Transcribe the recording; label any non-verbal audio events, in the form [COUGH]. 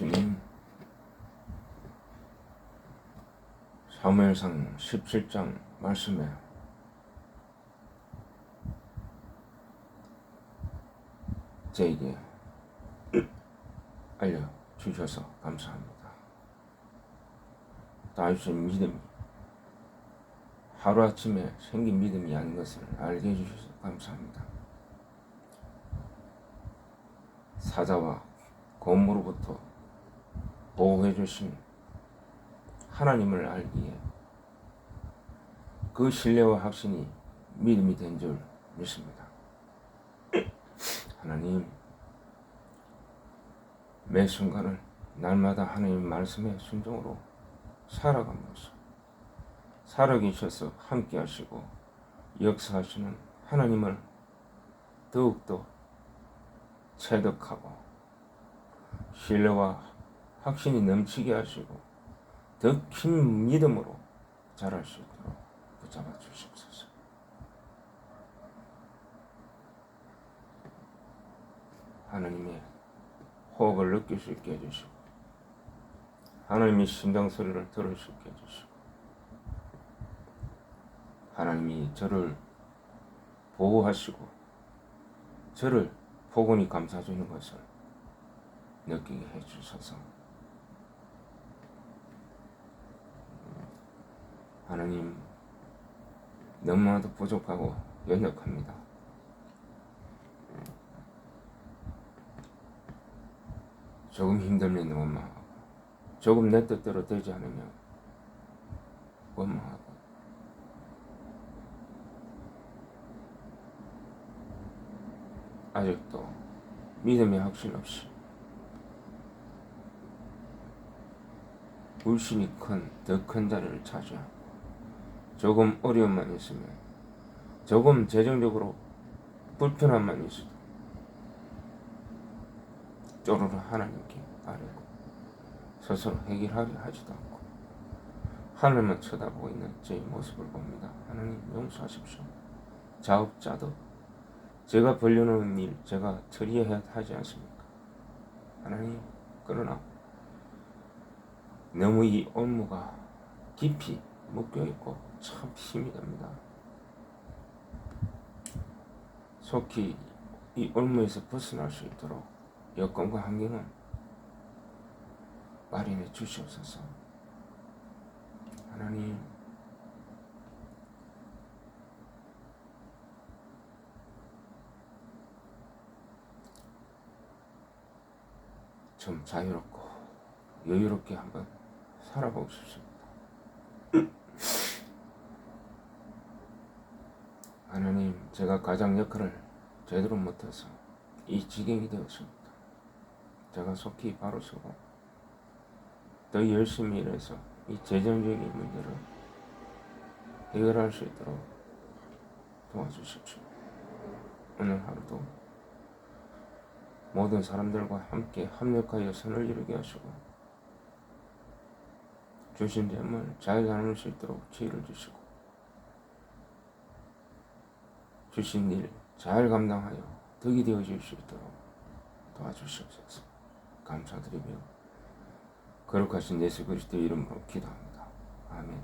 주님 사무엘상 17장 말씀에 저에게 알려주셔서 감사합니다. 다윗의 믿음이 하루아침에 생긴 믿음이 아닌 것을 알게 해주셔서 감사합니다. 사자와 곰으로부터 보호해 주신 하나님을 알기에 그 신뢰와 확신이 믿음이 된 줄 믿습니다. 하나님 매 순간을 날마다 하나님 말씀의 순종으로 모습 살아계셔서 함께 하시고 역사하시는 하나님을 더욱더 체득하고 신뢰와 확신이 넘치게 하시고 더 큰 믿음으로 자랄 수 있도록 붙잡아 주시옵소서. 하나님의 호흡을 느낄 수 있게 해주시고 하나님의 심장 소리를 들을 수 있게 해주시고 하나님이 저를 보호하시고 저를 포근히 감싸주는 것을 느끼게 해주셔서 하나님 너무나도 부족하고 연약합니다. 조금 힘들면 원망하고 조금 내 뜻대로 되지 않으면 원망하고 아직도 믿음의 확신 없이 불신이 큰, 더 큰 자리를 차지하고 조금 어려움만 있으면 조금 재정적으로 불편함만 있어도 쪼르르 하나님께 아뢰고 스스로 해결하려 하지도 않고 하늘만 쳐다보고 있는 제 모습을 봅니다. 하나님 용서하십시오. 자업자득 제가 벌려놓은 일 제가 처리해야 하지 않습니까? 하나님 그러나 너무 이 업무가 깊이 묶여 있고 참 힘이 듭니다. 속히 이 업무에서 벗어날 수 있도록 여건과 환경은 마련해 주시옵소서. 하나님 좀 자유롭고 여유롭게 한번 살아보고 싶습니다. [CLEARS THROAT] 하나님, 제가 가장 역할을 제대로 못해서 이 지경이 되었습니다. 제가 속히 바로 서고 더 열심히 일해서 이 재정적인 문제를 해결할 수 있도록 도와주십시오. 오늘 하루도 모든 사람들과 함께 합력하여 선을 이루게 하시고 주신 점을 잘 나눌 수 있도록 지혜를 주시고 주신 일 잘 감당하여 덕이 되어 질 수 있도록 도와주시옵소서. 감사드리며 거룩하신 예수 그리스도 이름으로 기도합니다. 아멘.